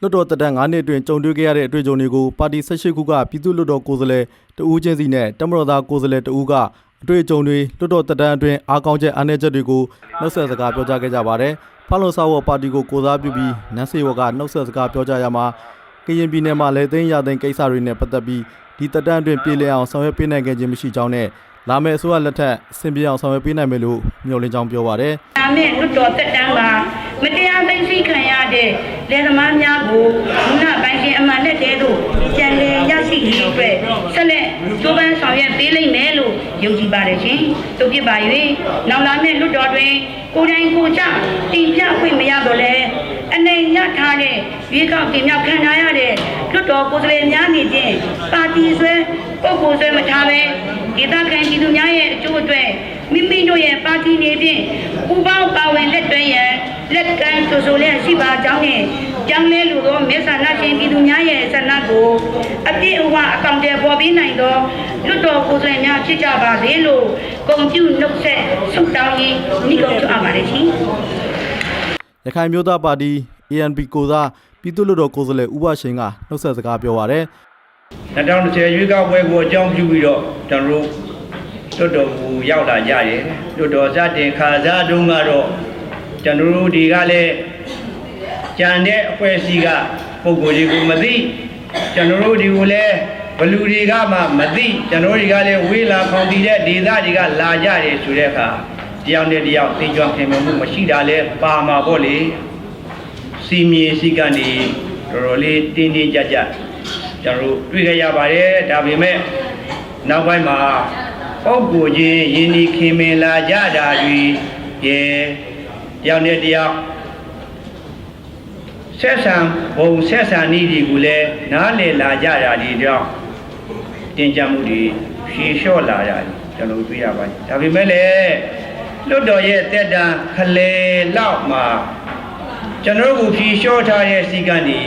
လွတ်တော်တက်တန်း9နှစ်အတွင်းကြုံတွေ့ခဲ့ရတဲ့အတွေ့အကြုံတွေကိုပါတီ18ခုကပြည်သူ့လွတ်တော်ကိုယ်စားလှယ်တဦးချင်းစီနဲ့တမတော်သားကိုယ်စားလှယ်တဦးကအတွေ့အကြုံတွေလွတ်တော်တက်တန်းအတွင်းအားကောင်းချက်အားနည်းချက်တွေကိုနှုတ်ဆက်စကားပြောကြားခဲ့ကြပါတယ်။ဖာလုံစာဝေါ်ပါတီကိုကိုစားပြုပြီးနန်းစေဝကနှုတ်ဆက်စကားပြောကြားရမှာကရင်ပြည်နယ်မှာလည်းသိန်းရသိန်းကိစ္စတွေနဲ့ပတ်သက်ပြီးဒီတက်တန်းအတွင်းပြည်လည်အောင်ဆောင်ရွက်ပေးနိုင်ခဲ့ခြင်းမရှိကြောင်းနဲ့လာမယ့်အစိုးရလက်ထက်အဆင်ပြေအောင်ဆောင်ရွက်ပေးနိုင်မယ်လို့မျှော်လင့်ကြောင်းပြောပါတယ်။ဒါမဲ့လွတ်တော်တက်တန်းမှာ မတရားသိမ်းဆည်းခံရတဲ့လယ်သမားများကိုမူလပိုင်းရှင်အမှန်နဲ့တဲသို့ကြံလည်ရရှိရေးအတွက်ဆက်လက်ကြိုးပမ်းဆောင်ရွက်ပေးလိမ့်မယ်လို့ယုံကြည်ပါတယ်ရှင်။တို့ဖြစ်ပါ၍နောက်လာမယ့်လွတ်တော်တွင်ကိုယ်တိုင်ကိုယ်ကျတင်ပြခွင့်မရတော့လဲအနေရထားတဲ့ရွေးကောက်တင်မြောက်ခံထားရတဲ့လွတ်တော်ကိုယ်စားလှယ်များအနေဖြင့်ပါတီဆွဲပုဂ္ဂိုလ်ဆွဲမထားဘဲဒေသခံပြည်သူများရဲ့အကျိုးအတွက်မိမိတို့ရဲ့ပါတီနေဖြင့်ပူပေါင်းပါဝင်လက်တွဲရန်လက်ကမ်း ဆိုဆိုလျက်ရှိပါကြောင်းနဲ့ကြောင်းလဲလိုသောမေဆန္ဒရှင်ပြည်သူများရဲ့ဆန္ဒကိုအပြည့်အဝအကောင့်တွေပေါ်ပေးနိုင်သောလွတ်တော်ကိုယ်စားလှယ်များဖြစ်ကြပါစေလို့ဂုဏ်ပြုနှုတ်ဆက်ဆုတောင်းရင်းနှိကုံချအပ်ပါတယ်ရှင်ရခိုင်မျိုးသားပါတီ ANP ကိုစားပြည်သူ့လွတ်တော်ကိုယ်စားလှယ်ဦးဘရှိန်ကနှုတ်ဆက်စကားပြောပါရယ်2010ရွေးကောက်ပွဲကိုအကြောင်းပြုပြီးတော့ကျွန်တော်တို့လွတ်တော်ကိုရောက်လာကြတယ်လွတ်တော်စတင်ခါစားတုန်းကတော့ ကျွန်တော်တို့ဒီကလည်းကြံတဲ့အဖွဲ့အစည်းကပုံကိုယ်တွေကိုမသိကျွန်တော်တို့ဒီကိုလည်းဘလူတွေကမှမသိကျွန်တော်တို့တွေကလည်းဝေးလာခေါင်တည်တဲ့ဒေသတွေကလာကြတယ်ဆိုတဲ့အခါတယောက်နဲ့တယောက်သိကြွခင်မှုမရှိတာလဲပါမှာပေါ့လေစီမြေစီကနေတော်တော်လေးတင်းတင်းကြပ်ကြပ်ကျွန်တော်တို့တွေ့ခဲ့ရပါတယ်ဒါပေမဲ့နောက်ပိုင်းမှာပုံကိုချင်းယင်းဒီခင်မင်လာကြတာတွေရေ တယောက်နဲ့တယောက်ဆက်ဆံဘုံဆက်ဆံနည်းတွေကိုလည်းနားလည်လာကြတာဒီတော့တင်ကြမှုတွေရှေလျှော့လာတာကျွန်တော်တို့တွေ့ရပါတယ်ဒါပေမဲ့လည်းလွတ်တော်ရဲ့တက်တာခလေလောက်မှာကျွန်တော်တို့ကိုဖြေလျှော့ထားတဲ့စီကနေ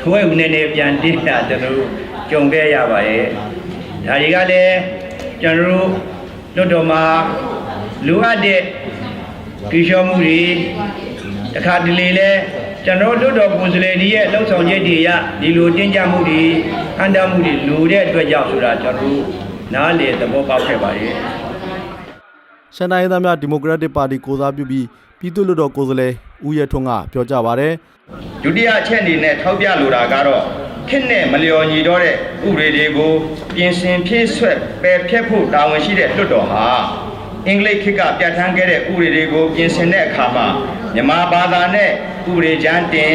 ထွဲဦးနေနေပြန်တင်းတာကျွန်တော်တို့ကြုံခဲ့ရပါတယ်ဒါတွေကလည်းကျွန်တော်တို့လွတ်တော်မှာလိုအပ်တဲ့ ဖြေလျှော့မှုတွေတစ်ခါတလေလဲကျွန်တော်တို့လွတ်တော်ကိုယ်စားလှယ်တွေရဲ့လှုပ်ဆောင်ချက်တွေရဒီလိုတင်းကြပ်မှုတွေအန္တမှုတွေလိုတဲ့အတွက်ကြောင့်ဆိုတာကျွန်တော်တို့နားလေသဘောပေါက်ခဲ့ပါတယ်ရှမ်းတိုင်းရင်းသားများဒီမိုကရက်တစ်ပါတီကိုစားပြုပြီးပြည်သူ့လွတ်တော်ကိုယ်စားလှယ်ဦးရထွန်းကပြောကြားပါရယ်ဒုတိယအချက်အနေနဲ့ထောက်ပြလိုတာကတော့ခစ်နဲ့မလျော်ညီတော့တဲ့ဥပဒေတွေကိုပြင်ဆင်ဖြည့်ဆွက်ပယ်ဖျက်ဖို့တာဝန်ရှိတဲ့လွှတ်တော်ဟာ အင်္ဂလိပ်ခေတ်ကပြဋ္ဌာန်းခဲ့တဲ့ဥပဒေတွေကိုပြင်ဆင်တဲ့အခါမှာမြန်မာဘာသာနဲ့ဥပဒေကျမ်းတင်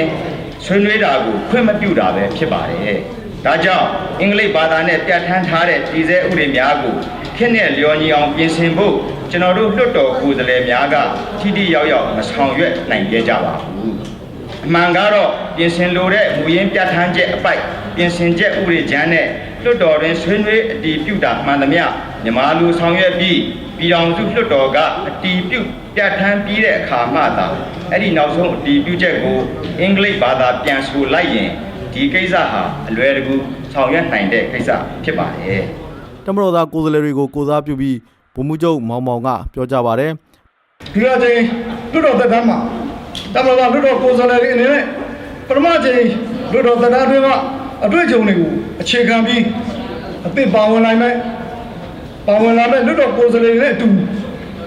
ဆွေးနွေးတာကိုခွင့်မပြုတာပဲဖြစ်ပါတယ်။ဒါကြောင့်အင်္ဂလိပ်ဘာသာနဲ့ပြဋ္ဌာန်းထားတဲ့ပြည်စဲဥပဒေများကိုခစ်နဲ့လျော်ညီအောင်ပြင်ဆင်ဖို့ကျွန်တော်တို့လွှတ်တော်ကိုယ်စားလှယ်များကထိထိရောက်ရောက်မဆောင်ရွက်နိုင်ကြကြပါဘူး။အမှန်ကတော့ပြင်ဆင်လိုတဲ့မူရင်းပြဋ္ဌာန်းချက်အပိုက်ပြင်ဆင်ချက်ဥပဒေချမ်းနဲ့ လွှတ်တော်တွင်ဆွေးနွေးအတည်ပြုတာမှန်သမျှမြန်မာလူဆောင်ရွက်ပြီးပြည်တော်စုလွှတ်တော်ကအတည်ပြုပြဋ္ဌာန်းပြီးတဲ့အခါမှသာအဲ့ဒီနောက်ဆုံးအတည်ပြုချက်ကိုအင်္ဂလိပ်ဘာသာပြန်ဆိုလိုက်ရင်ဒီကိစ္စဟာအလွယ်တကူဆောင်ရွက်နိုင်တဲ့ကိစ္စဖြစ်ပါတယ်တမတော်သားကိုယ်စားလှယ်တွေကိုကိုစားပြုပြီးဗိုလ်မှူးချုပ်မောင်မောင်ကပြောကြားပါရယ်ဒီကချိန်လွတ်တော်သက်တမ်းမှာတမန်တော်လွတ်တော်ကိုယ်စားလှယ်တွေအနေနဲ့ပထမချိန်လွတ်တော်သက်တမ်းတွေက အတွေ့အကြုံတွေကိုအခြေခံပြီးအသစ်ပါဝင်နိုင်မယ်ပါဝင်လာမဲ့လွတ်တော်ကိုယ်စားလှယ်တွေနဲ့အတူ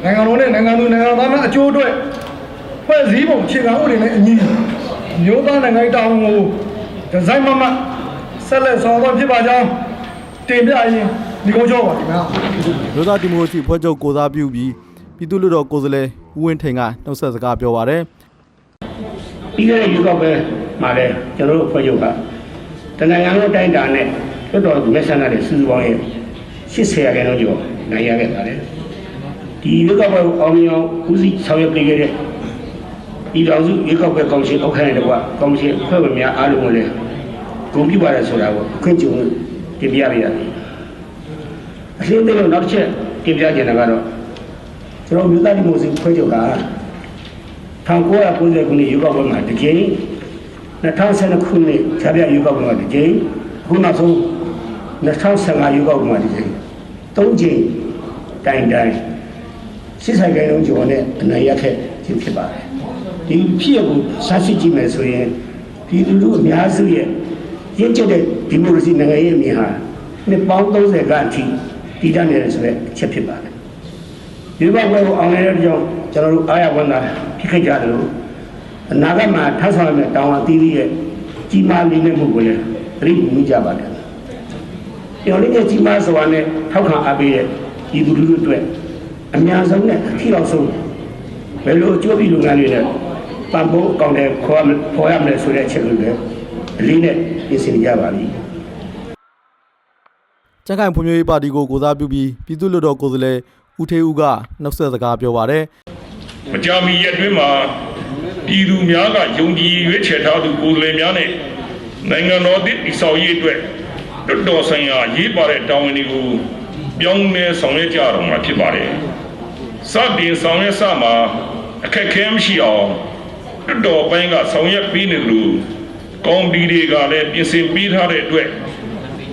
နိုင်ငံတော်နဲ့နိုင်ငံသူနိုင်ငံသားများအကျိုးအတွက်ဖွဲ့စည်းပုံအခြေခံဥပဒေနဲ့အညီမျိုးသားနိုင်ငံရေးတာဝန်ကိုဒီဇိုင်းမမတ်ဆက်လက်ဆောင်ရွက်ဖြစ်ပါကြောင်းတင်ပြရင်ဒီကုန်းကျော်ပါဒီမှာမြို့သားဒီမိုကရေစီဖွဲ့ချုပ်ကိုစားပြုပြီးပြည်သူ့လွတ်တော်ကိုယ်စားလှယ်ဦးဝင်းထိန်ကနှုတ်ဆက်စကားပြောပါရယ်ပြီးခဲ့တဲ့ရွေးကောက်ပွဲမှာလည်းကျွန်တော်တို့အဖွဲ့ချုပ်က တနင်္ဂနွေလုံးတိုင်းတာနဲ့လွတ်တော်မဲဆန္ဒတဲ့စုစုပေါင်းရဲ့80ရာခိုင်နှုန်းကျော်နိုင်ရခဲ့ပါတယ်ဒီရွေးကောက်ပွဲကိုအောင်မြင်အောင်ဦးစီးဆောင်ရွက်ပေးခဲ့တဲ့ဒီတော်စုရွေးကောက်ပွဲကော်မရှင်ဥက္ကဋ္ဌတွေကကော်မရှင်အဖွဲ့ဝင်များအားလုံးကိုလည်းဂုဏ်ပြုပါတယ်ဆိုတာကိုအခွင့်အရေးတင်ပြရရတယ်အရှင်းသေးလို့နောက်တစ်ချက်တင်ပြချင်တာကတော့ကျွန်တော်မြို့သားဒီမိုစီဖွဲ့ချုပ်က1990ခုနှစ်ရွေးကောက်ပွဲမှာတစ်ကြိမ် 2012ခုနှစ်ခြားပြရွေးကောက်ပွဲမှာတစ်ကြိမ်အခုနောက်ဆုံး2015ရွေးကောက်ပွဲမှာတစ်ကြိမ်သုံးကြိမ်တိုင်တိုင်စစ်ဆိုင်ကိုင်းလုံးကျော်နဲ့အနိုင်ရခဲ့ခြင်းဖြစ်ပါတယ်ဒီဖြစ်ရကိုစမ်းစစ်ကြည့်မယ်ဆိုရင်ဒီပြည်သူလူထုအများစုရဲ့ရင့်ကျက်တဲ့ဒီမိုကရေစီနိုင်ငံရေးအမြင်ဟာနှစ်ပေါင်း30ကအထိတည်တတ်နေတယ်ဆိုတဲ့အချက်ဖြစ်ပါတယ်ဒီဘက်ဘက်ကိုအောင်နေတဲ့ကြောင့်ကျွန်တော်တို့အားရဝမ်းသာဖြစ်ခဲ့ကြတယ်လို့ အနာဂတ်မှာထပ်ဆောင်ရမယ့်တောင်းဝန်သီးသီးရဲ့ကြီးမားလေးနဲ့မှုကိုလည်းသတိပြုမိကြပါတယ်ပြောင်းလဲကြီးမားစွာနဲ့ထောက်ခံအားပေးတဲ့ပြည်သူလူထုအတွက်အများဆုံးနဲ့အထီအောင်ဆုံးဘယ်လိုအကျိုးပြုလုပ်ငန်းတွေနဲ့ပံ့ပိုးအကောင့်တွေခေါ်ရမခေါ်ရမလဲဆိုတဲ့အချက်ကိုလည်းအလေးနဲ့ပြင်ဆင်ကြပါလိမ့်ကြံ့ခိုင်ဖွံ့ဖြိုးရေးပါတီကိုကိုစားပြုပြီးပြည်သူ့လွှတ်တော်ကိုယ်စားလှယ်ဦးထေးဦးကနှုတ်ဆက်စကားပြောပါတယ်မကြာမီရက်တွင်မှာ ပြည်သူများကယုံကြည်ရွေးချယ်ထားသူကိုယ်စားလှယ်များနဲ့နိုင်ငံတော်သည့်တည်ဆောက်ရေးအတွက်လွတ်တော်ဆိုင်ရာရေးပါတဲ့တာဝန်တွေကိုပြောင်းလဲဆောင်ရွက်ကြတော့မှာဖြစ်ပါတယ်။စတင်ဆောင်ရွက်စမှာအခက်အခဲမရှိအောင်လွတ်တော်ပိုင်းကဆောင်ရွက်ပြီးနေလို့ကောင်းဒီတွေကလည်းပြင်ဆင်ပေးထားတဲ့အတွက်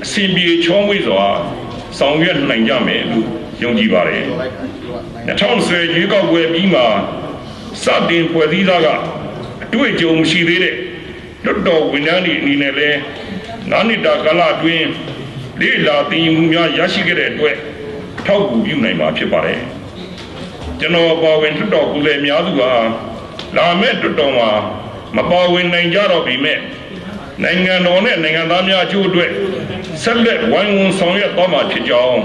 အစီအပြေချောမွေ့စွာဆောင်ရွက်နိုင်ကြမယ်လို့ယုံကြည်ပါတယ်။2010ရွေးကောက်ပွဲပြီးမှာ စတင်ဖွဲ့စည်းသားကအတွေ့အကြုံမရှိသေးတဲ့လွတ်တော်ဝန်ထမ်းတွေအနေနဲ့လည်းနာနိတာကာလအတွင်းလေ့လာသင်ယူမှုများရရှိခဲ့တဲ့အတွက်ထောက်ကူပြုနိုင်မှာဖြစ်ပါတယ်။ကျွန်တော်ပါဝင်လွတ်တော်ကိုယ်လည်းအများစုဟာလာမဲ့လွတ်တော်မှာမပါဝင်နိုင်ကြတော့ပြီမဲ့နိုင်ငံတော်နဲ့နိုင်ငံသားများအကျိုးအတွက်ဆက်လက်ဝိုင်းဝန်းဆောင်ရွက်သွားမှာဖြစ်ကြောင်း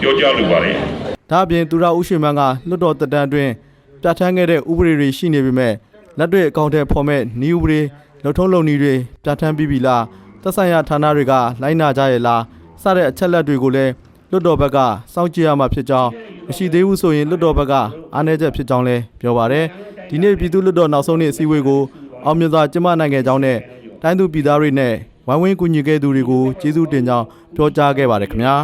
ပြောကြားလိုပါတယ်။ဒါအပြင်သူရဦးရွှေမန်းကလွှတ်တော်တက်တန်းအတွင်း ပြဋ္ဌာန်းခဲ့တဲ့ဥပဒေတွေရှိနေပေမဲ့လက်တွေ့အကောင့်ထဲဖော်မဲ့ဤဥပဒေလုံထုံးလုံနည်းတွေပြဋ္ဌာန်းပြီးပြီလားသက်ဆိုင်ရာဌာနတွေကလိုင်းနာကြရဲ့လားစတဲ့အချက်လက်တွေကိုလည်းလွှတ်တော်ဘက်ကစောင့်ကြည့်ရမှာဖြစ်ကြောင်းမရှိသေးဘူးဆိုရင်လွှတ်တော်ဘက်ကအားနည်းချက်ဖြစ်ကြောင်းလည်းပြောပါတယ်ဒီနေ့ပြည်သူ့လွှတ်တော်နောက်ဆုံးနေ့အစည်းအဝေးကိုအောင်မြင်စွာကျင်းပနိုင်ခဲ့ကြောင်းနဲ့တိုင်းသူပြည်သားတွေနဲ့ဝိုင်းဝန်းကူညီခဲ့သူတွေကိုကျေးဇူးတင်ကြောင်းပြောကြားခဲ့ပါတယ်ခင်ဗျာ